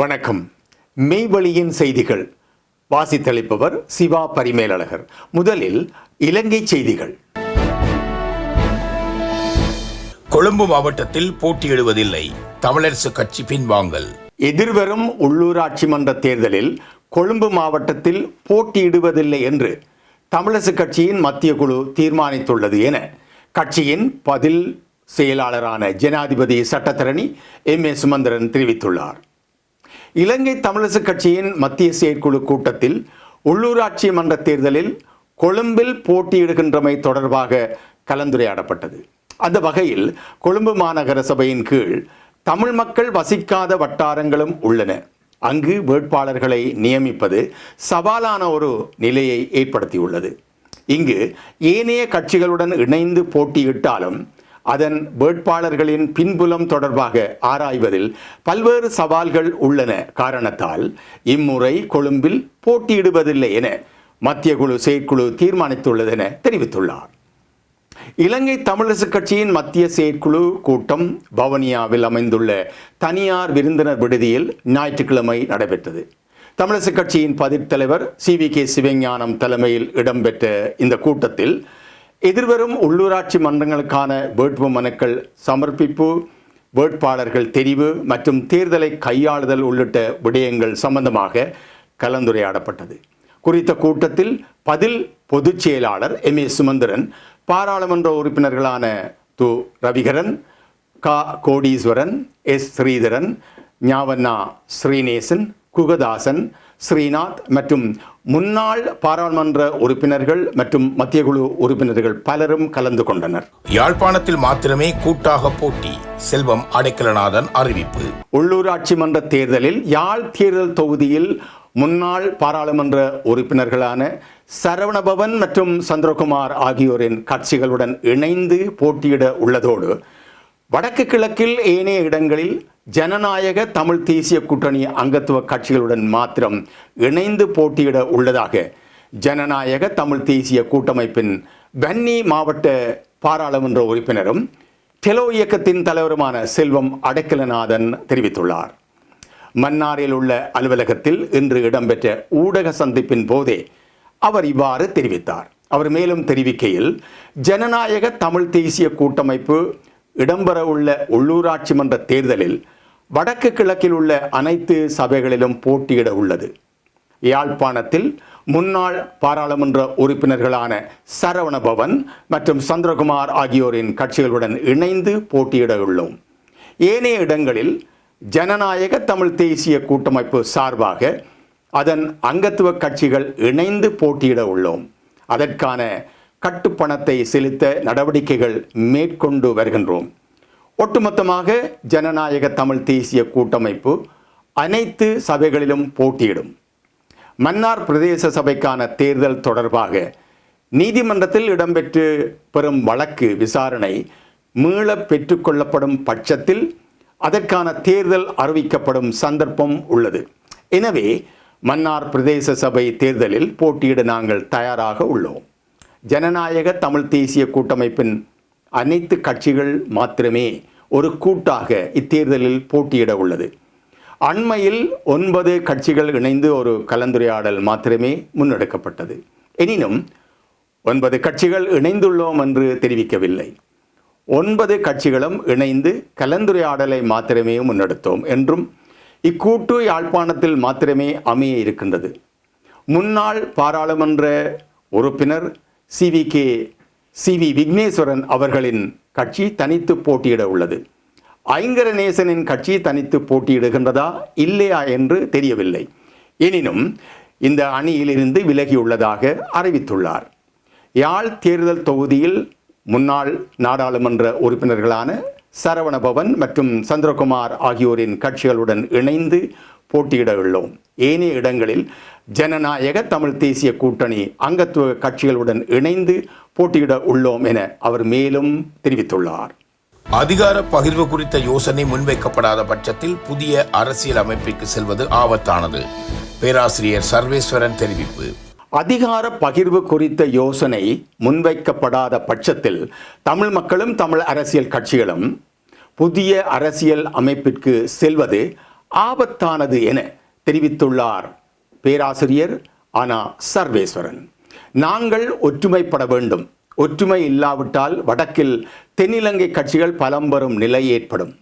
வணக்கம். மெய்வழியின் செய்திகள். வாசித்தளிப்பவர் சிவா பரிமேலழகர். முதலில் இலங்கை செய்திகள். கொழும்பு மாவட்டத்தில் போட்டியிடுவதில்லை. தமிழரசு கட்சி பின்வாங்கல். எதிர்வரும் உள்ளூராட்சி மன்ற தேர்தலில் கொழும்பு மாவட்டத்தில் போட்டியிடுவதில்லை என்று தமிழரசு கட்சியின் மத்திய குழு தீர்மானித்துள்ளது என கட்சியின் பதில் செயலாளரான ஜனாதிபதி சட்டத்தரணி எம். ஏ சுமந்திரன் தெரிவித்துள்ளார். இலங்கை தமிழரசுக் கட்சியின் மத்திய செயற்குழு கூட்டத்தில் உள்ளூராட்சி மன்ற தேர்தலில் கொழும்பில் போட்டியிடுகின்றமை தொடர்பாக கலந்துரையாடப்பட்டது. அந்த வகையில் கொழும்பு மாநகர சபையின் கீழ் தமிழ் மக்கள் வசிக்காத வட்டாரங்களும் உள்ளன. அங்கு வேட்பாளர்களை நியமிப்பது சவாலான ஒரு நிலையை ஏற்படுத்தியுள்ளது. இங்கு ஏனைய கட்சிகளுடன் இணைந்து போட்டியிட்டாலும் அதன் வேட்பாளர்களின் பின்புலம் தொடர்பாக ஆராய்வதில் பல்வேறு சவால்கள் உள்ளன. காரணத்தால் இம்முறை கொழும்பில் போட்டியிடுவதில்லை என மத்திய குழு செயற்குழு தீர்மானித்துள்ளது என தெரிவித்துள்ளார். இலங்கை தமிழரசு கட்சியின் மத்திய செயற்குழு கூட்டம் பவனியாவில் அமைந்துள்ள தனியார் விருந்தினர் விடுதியில் ஞாயிற்றுக்கிழமை நடைபெற்றது. தமிழரசு கட்சியின் பதித்தலைவர் சி வி கே சிவஞானம் தலைமையில் இடம்பெற்ற இந்த கூட்டத்தில் எதிர்வரும் உள்ளூராட்சி மன்றங்களுக்கான வேட்பு மனுக்கள் சமர்ப்பிப்பு வேட்பாளர்கள் தெரிவு மற்றும் தேர்தலை கையாளுதல் உள்ளிட்ட விடயங்கள் சம்பந்தமாக கலந்துரையாடப்பட்டது. குறித்த கூட்டத்தில் பதில் பொதுச் செயலாளர் எம். ஏ. சுமந்திரன் பாராளுமன்ற உறுப்பினர்களான து. ரவிகரன் கா. கோடீஸ்வரன் எஸ். ஸ்ரீதரன் ஞாவண்ணா ஸ்ரீநேசன் குகதாசன் ஸ்ரீநாத் மற்றும் முன்னாள் பாராளுமன்ற உறுப்பினர்கள் மற்றும் மத்திய குழு உறுப்பினர்கள் பலரும் கலந்து கொண்டனர். யாழ்ப்பாணத்தில் மாத்திரமே கூட்டாக போட்டி. செல்வம் அடைக்கலநாதன் அறிவிப்பு. உள்ளூராட்சி மன்ற தேர்தலில் யாழ் தேர்தல் தொகுதியில் முன்னாள் பாராளுமன்ற உறுப்பினர்களான சரவணபவன் மற்றும் சந்திரகுமார் ஆகியோரின் கட்சிகளுடன் இணைந்து போட்டியிட உள்ளதோடு வடக்கு கிழக்கில் ஏனைய இடங்களில் ஜனநாயக தமிழ் தேசிய கூட்டணி அங்கத்துவ கட்சிகளுடன் மாத்திரம் இணைந்து போட்டியிட உள்ளதாக ஜனநாயக தமிழ் தேசிய கூட்டமைப்பின் வன்னி மாவட்ட பாராளுமன்ற உறுப்பினரும் டெலோ இயக்கத்தின் தலைவருமான செல்வம் அடைக்கலநாதன் தெரிவித்துள்ளார். மன்னாரில் உள்ள அலுவலகத்தில் இன்று இடம்பெற்ற ஊடக சந்திப்பின் போதே அவர் இவ்வாறு தெரிவித்தார். அவர் மேலும் தெரிவிக்கையில் ஜனநாயக தமிழ் தேசிய கூட்டமைப்பு இடம்பெறவுள்ள உள்ளூராட்சி மன்ற தேர்தலில் வடக்கு கிழக்கில் உள்ள அனைத்து சபைகளிலும் போட்டியிட உள்ளது. யாழ்ப்பாணத்தில் முன்னாள் பாராளுமன்ற உறுப்பினர்களான சரவணபவன் மற்றும் சந்திரகுமார் ஆகியோரின் கட்சிகளுடன் இணைந்து போட்டியிட உள்ளோம். ஏனைய இடங்களில் ஜனநாயக தமிழ் தேசிய கூட்டமைப்பு சார்பாக அதன் அங்கத்துவ கட்சிகள் இணைந்து போட்டியிட உள்ளோம். அதற்கான கட்டுப்பணத்தை செலுத்த நடவடிக்கைகள் மேற்கொண்டு வருகின்றோம். ஒட்டுமொத்தமாக ஜனநாயக தமிழ் தேசிய கூட்டமைப்பு அனைத்து சபைகளிலும் போட்டியிடும். மன்னார் பிரதேச சபைக்கான தேர்தல் தொடர்பாக நீதிமன்றத்தில் இடம்பெற்று பெறும் வழக்கு விசாரணை மீள பெற்றுக்கொள்ளப்படும் பட்சத்தில் அதற்கான தேர்தல் அறிவிக்கப்படும் சந்தர்ப்பம் உள்ளது. எனவே மன்னார் பிரதேச சபை தேர்தலில் போட்டியிட நாங்கள் தயாராக உள்ளோம். ஜனநாயக தமிழ் தேசிய கூட்டமைப்பின் அனைத்து கட்சிகள் மாத்திரமே ஒரு கூட்டாக இத்தேர்தலில் போட்டியிட உள்ளது. அண்மையில் ஒன்பது கட்சிகள் இணைந்து ஒரு கலந்துரையாடல் மாத்திரமே முன்னெடுக்கப்பட்டது. எனினும் ஒன்பது கட்சிகள் இணைந்துள்ளோம் என்று தெரிவிக்கவில்லை. ஒன்பது கட்சிகளும் இணைந்து கலந்துரையாடலை மாத்திரமே முன்னெடுத்தோம் என்றும் இக்கூட்டு யாழ்ப்பாணத்தில் மாத்திரமே அமைய இருக்கின்றது. முன்னாள் பாராளுமன்ற உறுப்பினர் C V K C V Vigneswaran அவர்களின் கட்சி தனித்து போட்டியிட உள்ளது. ஐங்கரநேசனின் கட்சி தனித்து போட்டியிடுகின்றதா இல்லையா என்று தெரியவில்லை. எனினும் இந்த அணியிலிருந்து விலகியுள்ளதாக அறிவித்துள்ளார். யாழ் தேர்தல் தொகுதியில் முன்னாள் நாடாளுமன்ற உறுப்பினர்களான சரவணபவன் மற்றும் சந்திரகுமார் ஆகியோரின் கட்சிகளுடன் இணைந்து போட்டியிட உள்ளோம் ஏனைய இடங்களில் ஜனநாயக தமிழ் தேசிய கூட்டணி அங்கத்துவ கட்சிகளுடன் இணைந்து போட்டியிட உள்ளோம் என அவர் மேலும் தெரிவித்துள்ளார். அதிகார பகிர்வு குறித்த யோசனை முன்வைக்கப்படாத பட்சத்தில் புதிய அரசியல் அமைப்பிற்கு செல்வது ஆபத்தானது. பேராசிரியர் சர்வேஸ்வரன் தெரிவிப்பு. அதிகார பகிர்வு குறித்த யோசனை முன்வைக்கப்படாத பட்சத்தில் தமிழ் மக்களும் தமிழ் அரசியல் கட்சிகளும் புதிய அரசியல் அமைப்பிற்கு செல்வது ஆபத்தானது என தெரிவித்துள்ளார் பேராசிரியர் அனா சர்வேஸ்வரன். நாங்கள் ஒற்றுமைப்பட வேண்டும். ஒற்றுமை இல்லாவிட்டால் வடக்கில் தென்னிலங்கை கட்சிகள் பலம் பெறும் நிலை ஏற்படும்.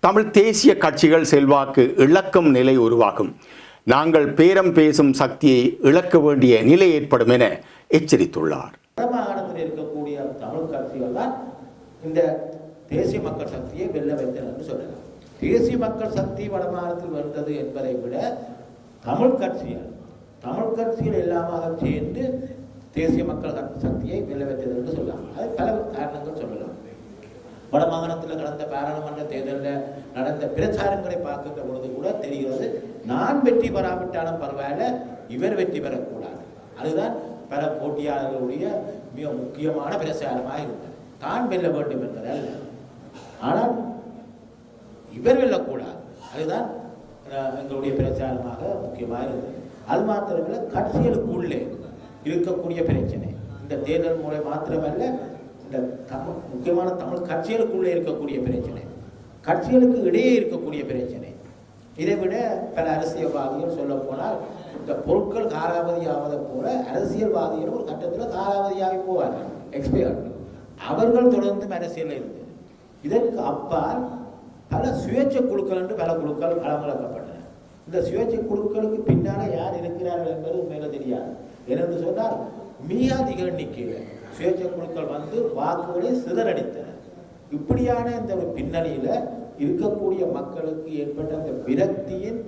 தமிழ் தேசிய கட்சிகள் செல்வாக்கு இழக்கும் நிலை உருவாகும். நாங்கள் பேரம் பேசும் சக்தியை இழக்க வேண்டிய நிலை ஏற்படும் என எச்சரித்துள்ளார். வடமாகாணத்தில் இருக்கக்கூடிய தமிழ் கட்சிகள் தான் இந்த தேசிய மக்கள் சக்தியை வெல்ல வைத்தனர் சொல்லலாம். தேசிய மக்கள் சக்தி வடமாநிலத்தில் வந்தது என்பதை விட தமிழ் கட்சிகள் தமிழ் கட்சிகள் எல்லாமாக சேர்ந்து தேசிய மக்கள் சக்தியை வெல்ல வைத்தது என்று சொல்லலாம். அது பல காரணங்கள் சொல்லலாம். வடமாகாணத்தில் கடந்த பாராளுமன்ற தேர்தலில் நடந்த பிரச்சாரங்களை பார்க்கின்ற பொழுது கூட தெரிகிறது நான் வெற்றி பெறாவிட்டாலும் பரவாயில்ல இவர் வெற்றி பெறக்கூடாது. அதுதான் பல போட்டியாளர்களுடைய மிக முக்கியமான பிரச்சாரமாக இருந்தது. தான் வெல்ல வேண்டும் என்பதல்ல. ஆனால் இவர் வெல்லக்கூடாது அதுதான் எங்களுடைய பிரச்சாரமாக முக்கியமாக இருந்தது. அது மாத்திரமல்ல கட்சிகளுக்குள்ளே இருக்கக்கூடிய பிரச்சனை. இந்த தேர்தல் முறை மாத்திரமல்ல இந்த தமிழ் முக்கியமான தமிழ் கட்சிகளுக்குள்ளே இருக்கக்கூடிய பிரச்சனை. கட்சிகளுக்கு இடையே இருக்கக்கூடிய பிரச்சனை. இதை விட பல அரசியல்வாதிகள் சொல்ல போனால் இந்த பொருட்கள் காலாவதி ஆவதை போல அரசியல்வாதிகள் ஒரு கட்டத்தில் காலாவதியாகி போவார்கள் எக்ஸ்பயர் அவர்கள் தொடர்ந்து அரசியலில் இருந்தது இதற்கு அப்பால் பல சுயேட்சை குழுக்கள் என்று பல குழுக்கள் களமிழக்கப்பட்டன இந்த சுயேட்சை குழுக்களுக்கு பின்னால் யார் இருக்கிறார்கள் என்பது உண்மையில தெரியாது. ஏனென்று சொன்னால் மிக அதிக எண்ணிக்கையில் சுயேட்சை குழுக்கள் வந்து வாக்குகளை சிதறடித்தன. இப்படியான இந்த ஒரு இருக்கக்கூடிய மக்களுக்கு ஏற்பட்ட அந்த விரக்தியின்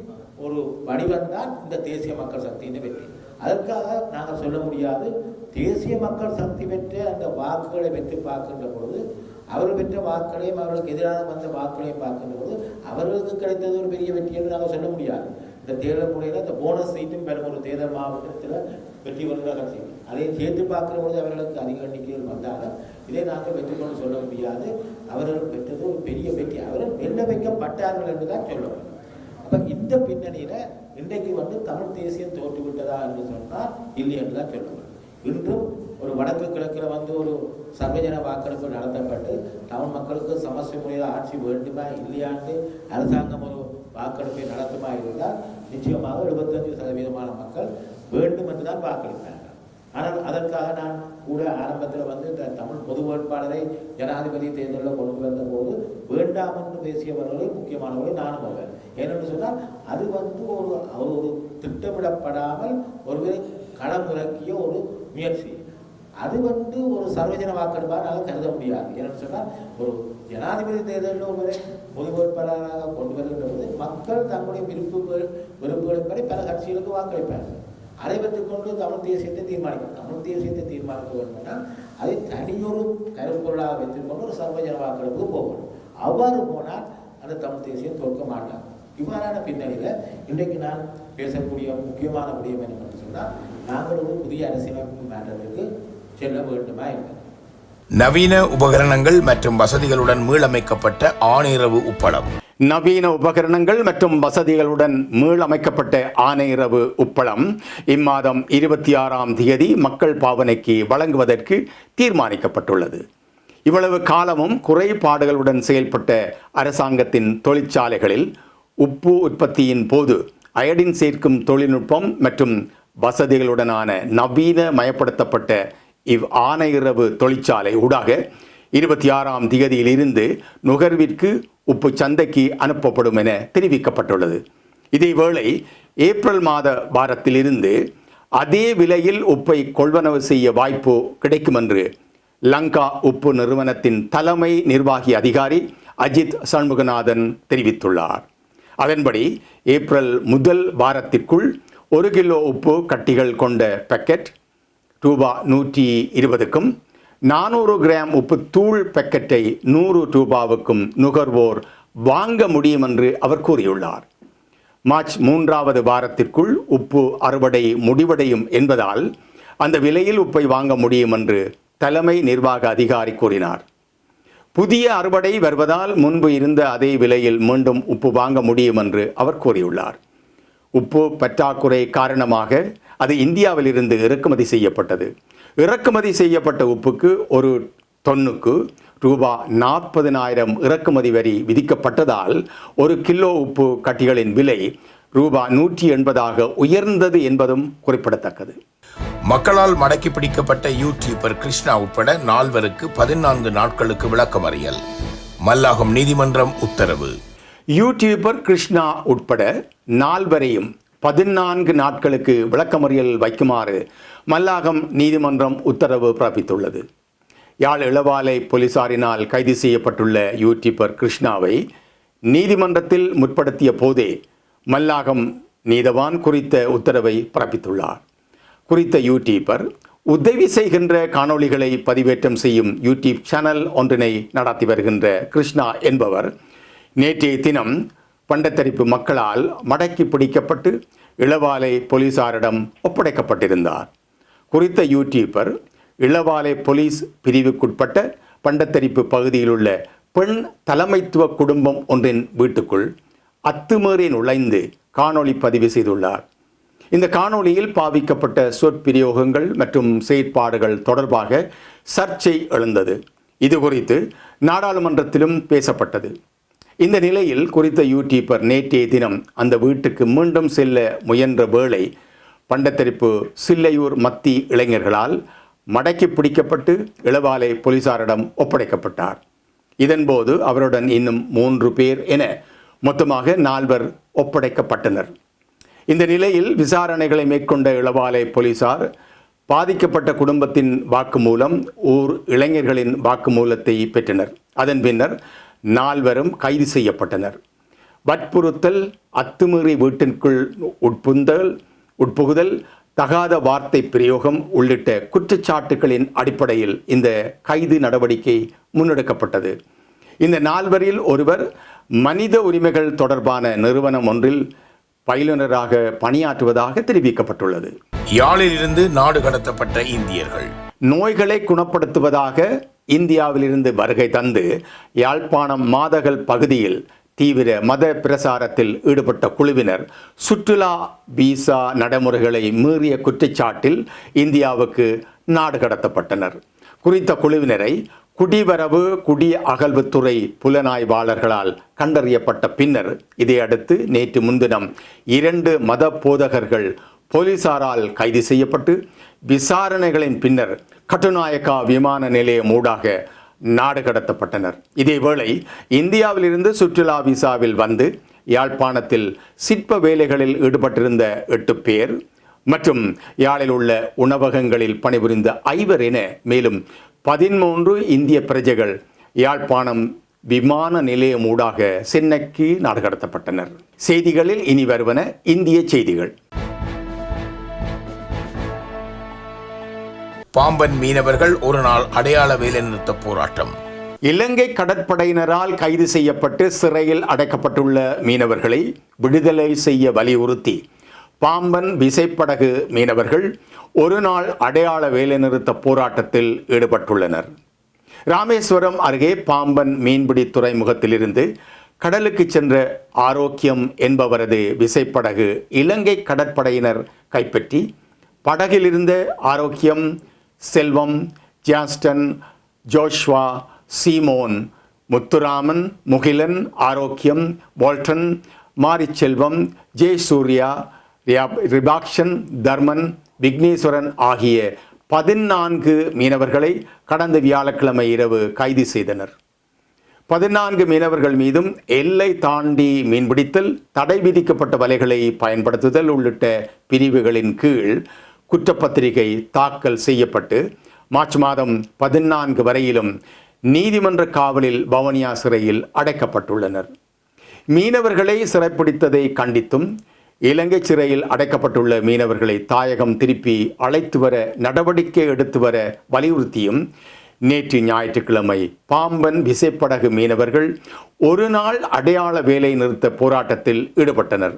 ஒரு வடிவம்தான் இந்த தேசிய மக்கள் சக்தியின் வெற்றி. அதற்காக நாங்கள் சொல்ல முடியாது தேசிய மக்கள் சக்தி பெற்ற அந்த வாக்குகளை வெற்றி பார்க்கின்ற பொழுது அவர்கள் பெற்ற வாக்களையும் அவர்களுக்கு எதிராக வந்த வாக்குகளையும் பார்க்கின்ற போது அவர்களுக்கு கிடைத்தது ஒரு பெரிய வெற்றி என்று நாங்கள் சொல்ல முடியாது. இந்த தேர்தல் முறையில் இந்த போனஸ் சீட்டும் பெறும் ஒரு தேர்தல் மாவட்டத்தில் வெற்றி பெறுகிற கட்சி அதை சேர்த்து பார்க்கிற பொழுது அவர்களுக்கு அதிக எண்ணிக்கையில் வந்தாலும் இதை நாங்கள் வெற்றி கொண்டு சொல்ல முடியாது. அவர்கள் பெற்றது ஒரு பெரிய வெற்றி. அவர்கள் வெல்ல வைக்கப்பட்டார்கள் என்று தான் சொல்ல வேண்டும் இந்த பின்னணியில் இன்றைக்கு வந்து தமிழ் தேசியம் தோற்றுவிட்டதா என்று சொன்னால் இல்லை என்று தான் சொல்ல வேண்டும் இன்றும் ஒரு வடக்கு கிழக்கில் வந்து ஒரு சர்வஜன வாக்கெடுப்பு நடத்தப்பட்டு தமிழ் மக்களுக்கு சமஸ்டி முறையில் ஆட்சி வேண்டுமா இல்லையான்னு அரசாங்கம் ஒரு வாக்கெடுப்பை நடத்துமா இருந்தால் நிச்சயமாக எழுபத்தஞ்சு சதவீதமான மக்கள் வேண்டும் என்று தான் வாக்களிப்பார்கள் ஆனால் அதற்காக நான் கூட ஆரம்பத்தில் வந்து இந்த தமிழ் பொது வேட்பாளரை ஜனாதிபதி தேர்தலில் கொண்டு வந்த போது வேண்டாம் என்று பேசியவர்களே முக்கியமானவர்களை நானும் வருவேன். ஏனென்று சொன்னால் அது வந்து ஒரு ஒரு திட்டமிடப்படாமல் ஒருவரை களமிறக்கிய ஒரு முயற்சி. அது வந்து ஒரு சர்வஜன வாக்கெடுப்பாக நாங்கள் கருத முடியாது. ஏன்னு சொன்னால் ஒரு ஜனாதிபதி தேர்தலில் ஒருவரை பொது வேட்பாளராக கொண்டு வருகின்ற போது மக்கள் தங்களுடைய விருப்பு விருப்புகளின்படி பல கட்சிகளுக்கு வாக்களிப்பார்கள். அதை கொண்டு தமிழ் தேசியத்தை தீர்மானிக்கும் தமிழ் தேசியத்தை தீர்மானிக்க வேண்டும்னா அதை தனியொரு கருப்பொருளாக வைத்துக்கொண்டு ஒரு சர்வஜன வாக்கெடுப்புக்கு போகணும் அவ்வாறு போனால் அந்த தமிழ் தேசியம் தோற்க மாட்டாங்க இவ்வாறான பின்னணியில் இன்றைக்கு நான் பேசக்கூடிய முக்கியமான விடயம் என்னவென்று சொன்னால் நாங்கள் ஒரு புதிய அரசியலமைப்பு மாற்றத்திற்கு செல்ல வேண்டுமா என்பது. நவீன உபகரணங்கள் மற்றும் வசதிகளுடன் மீளமைக்கப்பட்ட ஆணிரவு உப்பளம். நவீன உபகரணங்கள் மற்றும் வசதிகளுடன் மீளமைக்கப்பட்ட ஆனையிரவு உப்பளம் இம்மாதம் இருபத்தி ஆறாம் தேதி மக்கள் பாவனைக்கு வழங்குவதற்கு தீர்மானிக்கப்பட்டுள்ளது. இவ்வளவு காலமும் குறைபாடுகளுடன் செயல்பட்ட அரசாங்கத்தின் தொழிற்சாலைகளில் உப்பு உற்பத்தியின் போது அயடின் சேர்க்கும் தொழில்நுட்பம் மற்றும் வசதிகளுடனான நவீன மயப்படுத்தப்பட்ட இவ் ஆனையிறவு தொழிற்சாலை ஊடாக இருபத்தி ஆறாம் திகதியிலிருந்து நுகர்விற்கு உப்பு சந்தைக்கு அனுப்பப்படும் என தெரிவிக்கப்பட்டுள்ளது. இதேவேளை ஏப்ரல் மாத வாரத்திலிருந்து அதே விலையில் உப்பை கொள்வனவு செய்ய வாய்ப்பு கிடைக்கும் என்று லங்கா உப்பு நிறுவனத்தின் தலைமை நிர்வாகி அதிகாரி அஜித் சண்முகநாதன் தெரிவித்துள்ளார். அதன்படி ஏப்ரல் முதல் வாரத்திற்குள் ஒரு கிலோ உப்பு கட்டிகள் கொண்ட பேக்கெட் ரூபா நூற்றி இருபதுக்கும் நானூறு கிராம் உப்பு தூள் பேக்கெட்டை நூறு ரூபாவுக்கும் நுகர்வோர் வாங்க முடியும் என்று அவர் கூறியுள்ளார். மார்ச் மூன்றாவது வாரத்திற்குள் உப்பு அறுவடை முடிவடையும் என்பதால் அந்த விலையில் உப்பை வாங்க முடியும் என்று தலைமை நிர்வாக அதிகாரி கூறினார். புதிய அறுவடை வருவதால் முன்பு இருந்த அதே விலையில் மீண்டும் உப்பு வாங்க முடியும் என்று அவர் கூறியுள்ளார். உப்பு பற்றாக்குறை காரணமாக அது இந்தியாவிலிருந்து இறக்குமதி செய்யப்பட்டது. இறக்குமதி செய்யப்பட்ட உப்புக்கு ஒரு தொன்னுக்கு ரூபா நாற்பதினாயிரம் இறக்குமதி வரி விதிக்கப்பட்டதால் ஒரு கிலோ உப்பு கட்டிகளின் விலை ரூபா நூற்றி எண்பதாக உயர்ந்தது என்பதும் குறிப்பிடத்தக்கது. மக்களால் மடக்கி பிடிக்கப்பட்ட யூடியூபர் கிருஷ்ணா உட்பட நால்வருக்கு பதினான்கு நாட்களுக்கு விளக்கமறியல். மல்லாகம் நீதிமன்றம் உத்தரவு. யூடியூபர் கிருஷ்ணா உட்பட நால்வரையும் பதினான்கு நாட்களுக்கு விளக்கமறியல் வைக்குமாறு மல்லாகம் நீதிமன்றம் உத்தரவு பிறப்பித்துள்ளது. யாழ் இளவாலை போலீசாரினால் கைது செய்யப்பட்டுள்ள யூடியூபர் கிருஷ்ணாவை நீதிமன்றத்தில் முற்படுத்திய போதே மல்லாகம் நீதவான் குறித்த உத்தரவை பிறப்பித்துள்ளார். குறித்த யூடியூபர் உதவி செய்கின்ற காணொளிகளை பதிவேற்றம் செய்யும் யூடியூப் சேனல் ஒன்றினை நடத்தி வருகின்ற கிருஷ்ணா என்பவர் நேற்றைய தினம் பண்டத்தரிப்பு மக்களால் மடக்கி பிடிக்கப்பட்டு இளவாலை போலீசாரிடம் ஒப்படைக்கப்பட்டிருந்தார். குறித்த யூடியூபர் இளவாலை போலீஸ் பிரிவுக்குட்பட்ட பண்டத்தரிப்பு பகுதியில் உள்ள பெண் தலைமைத்துவ குடும்பம் ஒன்றின் வீட்டுக்குள் அத்துமீறி நுழைந்து காணொளி பதிவு செய்துள்ளார். இந்த காணொளியில் பாவிக்கப்பட்ட சொற்பிரயோகங்கள் மற்றும் செயற்பாடுகள் தொடர்பாக சர்ச்சை எழுந்தது. இது குறித்து நாடாளுமன்றத்திலும் பேசப்பட்டது. இந்த நிலையில் குறித்த யூடியூபர் நேற்றைய தினம் அந்த வீட்டுக்கு மீண்டும் செல்ல முயன்ற வேளை பண்டத்தரிப்பு சில்லையூர் மத்தி இளைஞர்களால் மடக்கி பிடிக்கப்பட்டு இளவாலை போலீசாரிடம் ஒப்படைக்கப்பட்டார். இதன்போது அவருடன் இன்னும் மூன்று பேர் என மொத்தமாக நால்வர் ஒப்படைக்கப்பட்டனர். இந்த நிலையில் விசாரணைகளை மேற்கொண்ட இளவாலை போலீசார் பாதிக்கப்பட்ட குடும்பத்தின் வாக்குமூலம் ஊர் இளைஞர்களின் வாக்குமூலத்தை பெற்றனர். அதன் பின்னர் நால்வரும் கைது செய்யப்பட்டனர். வற்புறுத்தல் அத்துமீறி வீட்டிற்குள் உட்புந்தல் உட்புகுதல் தகாத வார்த்தை பிரயோகம் உள்ளிட்ட குற்றச்சாட்டுகளின் அடிப்படையில் இந்த கைது நடவடிக்கை முன்னெடுக்கப்பட்டது. இந்த நால்வரில் ஒருவர் மனித உரிமைகள் தொடர்பான நிறுவனம் ஒன்றில் பயிலுனராக பணியாற்றுவதாக தெரிவிக்கப்பட்டுள்ளது. யாழிலிருந்து நாடு கடத்தப்பட்ட இந்தியர்கள். நோய்களை குணப்படுத்துவதாக இந்தியாவிலிருந்து வருகை தந்து யாழ்ப்பாணம் மாதகல் பகுதியில் தீவிர மத பிரசாரத்தில் ஈடுபட்ட குழுவினர் சுற்றுலா விசா நடைமுறைகளை மீறிய குற்றச்சாட்டில் இந்தியாவுக்கு நாடு கடத்தப்பட்டனர். குறித்த குழுவினரை குடிவரவு குடி அகழ்வுத்துறை புலனாய்வாளர்களால் கண்டறியப்பட்ட பின்னர் இதையடுத்து நேற்று முன்தினம் இரண்டு மத போதகர்கள் போலீசாரால் கைது செய்யப்பட்டு விசாரணைகளின் பின்னர் கட்டுநாயக்கா விமான நிலையம் ஊடாக நாடு கடத்தப்பட்டனர். இதேவேளை இந்தியாவிலிருந்து சுற்றுலா விசாவில் வந்து யாழ்ப்பாணத்தில் சிற்ப வேலைகளில் ஈடுபட்டிருந்த எட்டு பேர் மற்றும் யாழில் உள்ள உணவகங்களில் பணிபுரிந்த ஐவர் என மேலும் பதிமூன்று இந்திய பிரஜைகள் யாழ்ப்பாணம் விமான நிலையம் ஊடாக சென்னைக்கு நாடு கடத்தப்பட்டனர். செய்திகளில் இனி வருவன இந்திய செய்திகள். பாம்பன் மீனவர்கள் ஒரு நாள் அடையாள வேலைநிறுத்த போராட்டம். இலங்கை கடற்படையினரால் கைது செய்யப்பட்டு சிறையில் அடைக்கப்பட்டுள்ள மீனவர்களை விடுதலை செய்ய வலியுறுத்தி பாம்பன் விசைப்படகு மீனவர்கள் ஒரு நாள் அடையாள வேலைநிறுத்த போராட்டத்தில் ஈடுபட்டுள்ளனர். ராமேஸ்வரம் அருகே பாம்பன் மீன்பிடி துறைமுகத்திலிருந்து கடலுக்கு சென்ற ஆரோக்கியம் என்பவரது விசைப்படகு இலங்கை கடற்படையினர் கைப்பற்றி படகிலிருந்த ஆரோக்கியம் செல்வம் ஜாஸ்டன் ஜோஷ்வா சீமோன் முத்துராமன் முகிலன் ஆரோக்கியம் வால்டன் மாரிச்செல்வம் ஜெய் சூர்யா ரியா- ரிபாக்ஷன் தர்மன் விக்னேஸ்வரன் ஆகிய பதினான்கு மீனவர்களை கடந்த வியாழக்கிழமை இரவு கைது செய்தனர். பதினான்கு மீனவர்கள் மீதும் எல்லை தாண்டி மீன்பிடித்தல் தடை விதிக்கப்பட்ட வலைகளை பயன்படுத்துதல் உள்ளிட்ட பிரிவுகளின் கீழ் குற்றப்பத்திரிகை தாக்கல் செய்யப்பட்டு மார்ச் மாதம் பதினான்கு வரையிலும் நீதிமன்ற காவலில் பவனியா சிறையில் அடைக்கப்பட்டுள்ளனர். மீனவர்களை சிறைப்பிடித்ததை கண்டித்தும் இலங்கை சிறையில் அடைக்கப்பட்டுள்ள மீனவர்களை தாயகம் திருப்பி அழைத்து வர நடவடிக்கை எடுத்து வர வலியுறுத்தியும் நேற்று ஞாயிற்றுக்கிழமை பாம்பன் விசைப்படகு மீனவர்கள் ஒரு நாள் அடையாள வேலை நிறுத்த போராட்டத்தில் ஈடுபட்டனர்.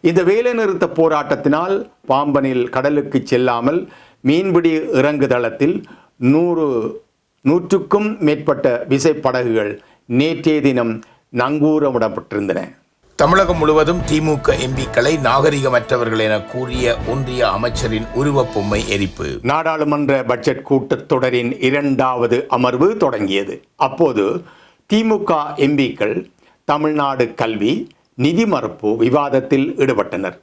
இந்த வேலைநிறுத்த போராட்டத்தினால் பாம்பனில் கடலுக்கு செல்லாமல் மீன்பிடி இறங்குதளத்தில் நூறு நூற்றுக்கும் மேற்பட்ட விசைப்படகுகள் நேற்றைய தினம் நங்கூரமிடப்பட்டிருந்தன. தமிழகம் முழுவதும் திமுக எம்பிக்களை நாகரிகமற்றவர்கள் என கூறிய ஒன்றிய அமைச்சரின் உருவப் பொம்மை எரிப்பு. நாடாளுமன்ற பட்ஜெட் கூட்டத்தொடரின் இரண்டாவது அமர்வு தொடங்கியது. அப்போது திமுக எம்பிக்கள் தமிழ்நாடு கல்வி நிதி மறுப்பு விவாதத்தில் ஈடுபட்டனர்.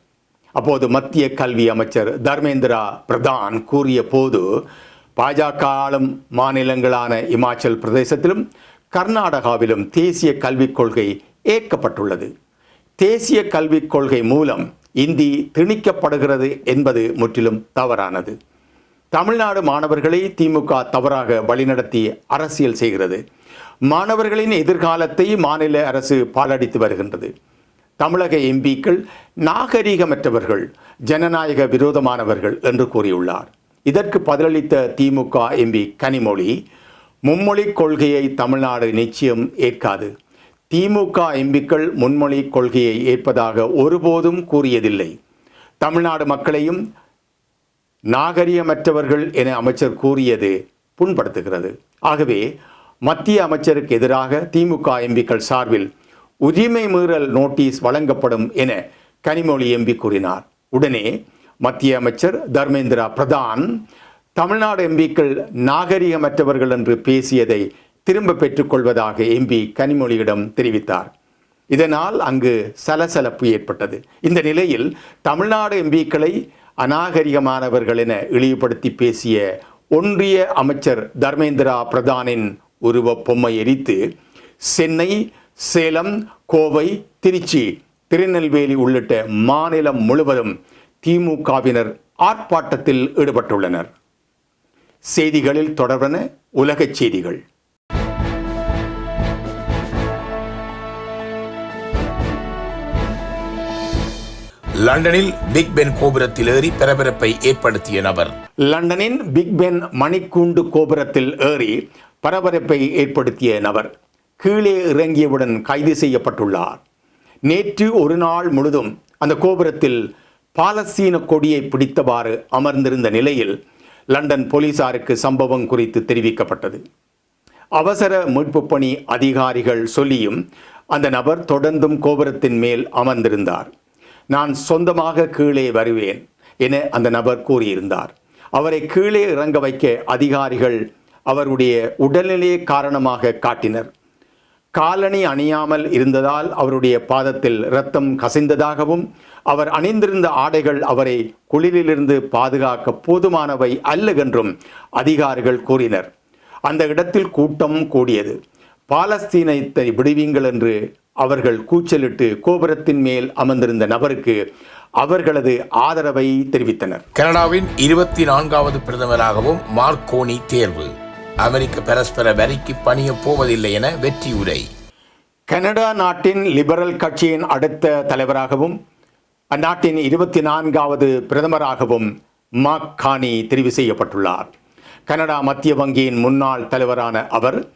அப்போது மத்திய கல்வி அமைச்சர் தர்மேந்திரா பிரதான் கூறிய போது பாஜக ஆளும் மாநிலங்களான இமாச்சல் பிரதேசத்திலும் கர்நாடகாவிலும் தேசிய கல்விக் கொள்கை ஏற்கப்பட்டுள்ளது. தேசிய கல்விக் கொள்கை மூலம் இந்தி திணிக்கப்படுகிறது என்பது முற்றிலும் தவறானது. தமிழ்நாடு மாணவர்களை திமுக தவறாக வழிநடத்தி அரசியல் செய்கிறது. மாணவர்களின் எதிர்காலத்தை மாநில அரசு பாலடித்து வருகின்றது. தமிழக எம்பிக்கள் நாகரீகமற்றவர்கள் ஜனநாயக விரோதமானவர்கள் என்று கூறியுள்ளார். இதற்கு பதிலளித்த திமுக எம்பி கனிமொழி மும்மொழி கொள்கையை தமிழ்நாடு நிச்சயம் ஏற்காது. திமுக எம்பிக்கள் முன்மொழி கொள்கையை ஏற்பதாக ஒருபோதும் கூறியதில்லை. தமிழ்நாடு மக்களையும் நாகரிகமற்றவர்கள் என அமைச்சர் கூறியது புண்படுத்துகிறது. ஆகவே மத்திய அமைச்சருக்கு எதிராக திமுக எம்பிக்கள் சார்பில் உரிமை மீறல் நோட்டீஸ் வழங்கப்படும் என கனிமொழி எம்பி கூறினார். உடனே மத்திய அமைச்சர் தர்மேந்திரா பிரதான் தமிழ்நாடு எம்பிக்கள் நாகரிகமற்றவர்கள் என்று பேசியதை திரும்ப பெற்றுக்கொள்வதாக எம்பி கனிமொழியிடம் தெரிவித்தார். இதனால் அங்கு சலசலப்பு ஏற்பட்டது. இந்த நிலையில் தமிழ்நாடு எம்பிக்களை அநாகரிகமானவர்கள் என இழிவுபடுத்தி பேசிய ஒன்றிய அமைச்சர் தர்மேந்திரா பிரதானின் உருவ பொம்மை எரித்து சென்னை சேலம் கோவை திருச்சி திருநெல்வேலி உள்ளிட்ட மாநிலம் முழுவதும் திமுகவினர் ஆர்ப்பாட்டத்தில் ஈடுபட்டுள்ளனர். செய்திகளில் தொடர்பன உலகச் செய்திகள். லண்டனில் பிக் பென் கோபுரத்தில் ஏறி பரபரப்பை ஏற்படுத்திய நபர். லண்டனின் பிக் பென் மணிக்கூண்டு கோபுரத்தில் ஏறி பரபரப்பை ஏற்படுத்திய நபர். கீழே இறங்கியவுடன் கைது செய்யப்பட்டுள்ளார். நேற்று ஒரு நாள் முழுதும் அந்த கோபுரத்தில் பாலஸ்தீன கொடியை பிடித்தவாறு அமர்ந்திருந்த நிலையில் லண்டன் போலீசாருக்கு சம்பவம் குறித்து தெரிவிக்கப்பட்டது. அவசர மீட்பு பணி அதிகாரிகள் சொல்லியும் அந்த நபர் தொடர்ந்தும் கோபுரத்தின் மேல் அமர்ந்திருந்தார். நான் சொந்தமாக கீழே வருவேன் என அந்த நபர் கூறியிருந்தார். அவரை கீழே இறங்க வைக்க அதிகாரிகள் அவருடைய உடல்நிலையை காரணமாக காட்டினர். காலணி அணியாமல் இருந்ததால் அவருடைய பாதத்தில் இரத்தம் கசிந்ததாகவும் அவர் அணிந்திருந்த ஆடைகள் அவரை குளிரிலிருந்து பாதுகாக்க போதுமானவை அல்ல என்றும் அதிகாரிகள் கூறினர். அந்த இடத்தில் கூட்டம் கூடியது. பாலஸ்தீனத்தை விடுவீங்கள் என்று அவர்கள் கூச்சலிட்டு கோபுரத்தின் மேல் அமர்ந்திருந்த நபருக்கு அவர்களது ஆதரவை தெரிவித்தனர். கனடாவின் இருபத்தி நான்காவது பிரதமராகவும் மார்க்கோனி தேர்வு. அமெரிக்க பரஸ்பர வரிக்கு பணியப் போவதில்லை என வெற்றி உரை. கனடா நாட்டின் லிபரல் கட்சியின் அடுத்த தலைவராகவும் அந்நாட்டின் இருபத்தி நான்காவது பிரதமராகவும் மாக் கானி தெரிவு செய்யப்பட்டுள்ளார். கனடா மத்திய வங்கியின் முன்னாள் தலைவரான அவர்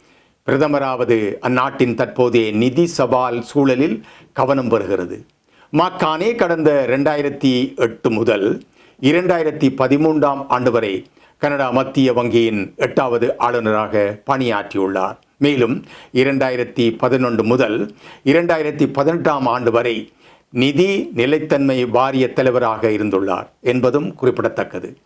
பிரதமராவது அந்நாட்டின் தற்போதைய நிதி சவால் சூழலில் கவனம் பெறுகிறது. மாக்கானே கடந்த ரெண்டாயிரத்தி எட்டு முதல் இரண்டாயிரத்தி பதிமூன்றாம் ஆண்டு வரை கனடா மத்திய வங்கியின் எட்டாவது ஆளுநராக பணியாற்றியுள்ளார். மேலும் இரண்டாயிரத்தி பதினொன்று முதல் இரண்டாயிரத்தி பதினெட்டாம் ஆண்டு வரை நிதி நிலைத்தன்மை வாரிய தலைவராக இருந்துள்ளார் என்பதும் குறிப்பிடத்தக்கது.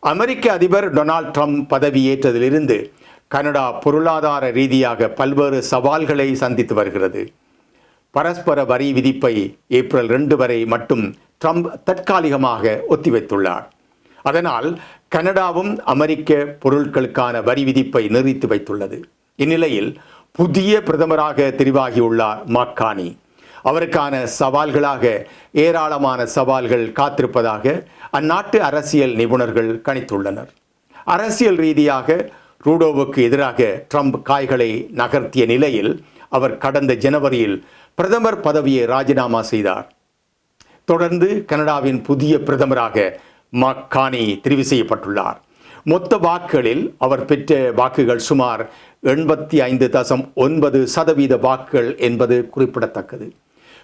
அமெரிக்க அதிபர் டொனால்ட் ட்ரம்ப் பதவியேற்றதிலிருந்து கனடா பொருளாதார ரீதியாக பல்வேறு சவால்களை சந்தித்து வருகிறது. பரஸ்பர வரி விதிப்பை ஏப்ரல் ரெண்டு வரை மட்டும் ட்ரம்ப் தற்காலிகமாக ஒத்திவைத்துள்ளார். அதனால் கனடாவும் அமெரிக்க பொருட்களுக்கான வரி விதிப்பை நிறுத்தி வைத்துள்ளது. இந்நிலையில் புதிய பிரதமராக தெரிவாகியுள்ளார் மாக்கானி அவருக்கான சவால்களாக ஏராளமான சவால்கள் காத்திருப்பதாக அந்நாட்டு அரசியல் நிபுணர்கள் கணித்துள்ளனர். அரசியல் ரீதியாக ரூடோவுக்கு எதிராக ட்ரம்ப் காய்களை நகர்த்திய நிலையில் அவர் கடந்த ஜனவரியில் பிரதமர் பதவியை ராஜினாமா செய்தார். தொடர்ந்து கனடாவின் புதிய பிரதமராக மக்கானி தெரிவு செய்யப்பட்டுள்ளார். மொத்த வாக்குகளில் அவர் பெற்ற வாக்குகள் சுமார் எண்பத்தி ஐந்து தசம் ஒன்பது சதவீத வாக்குகள் என்பது குறிப்பிடத்தக்கது.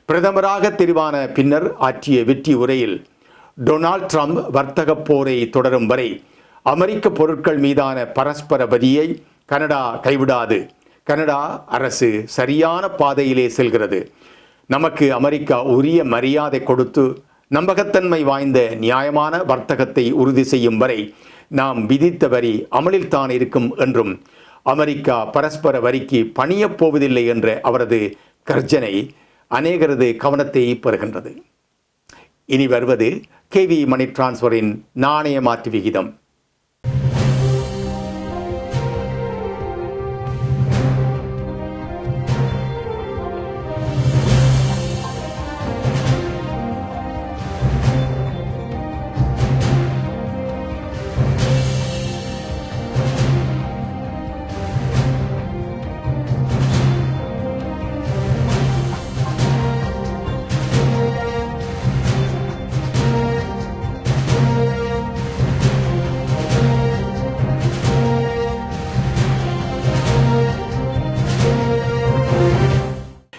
பிரதமராக தெரிவான பின்னர் ஆற்றிய வெற்றி உரையில் டொனால்ட் ட்ரம்ப் வர்த்தக போரை தொடரும் வரை அமெரிக்க பொருட்கள் மீதான பரஸ்பர வரியை கனடா கைவிடாது. கனடா அரசு சரியான பாதையிலே செல்கிறது. நமக்கு அமெரிக்கா உரிய மரியாதை கொடுத்து நம்பகத்தன்மை வாய்ந்த நியாயமான வர்த்தகத்தை உறுதி செய்யும் வரை நாம் விதித்த வரி அமலில்தான் இருக்கும் என்றும் அமெரிக்கா பரஸ்பர வரிக்கு பணியப் போவதில்லை என்ற அவரது கர்ஜனை அநேகரது கவனத்தை பெறுகின்றது. இனி வருவது கேவி மணி டிரான்ஸ்ஃபரின் நாணய மாற்று விகிதம்.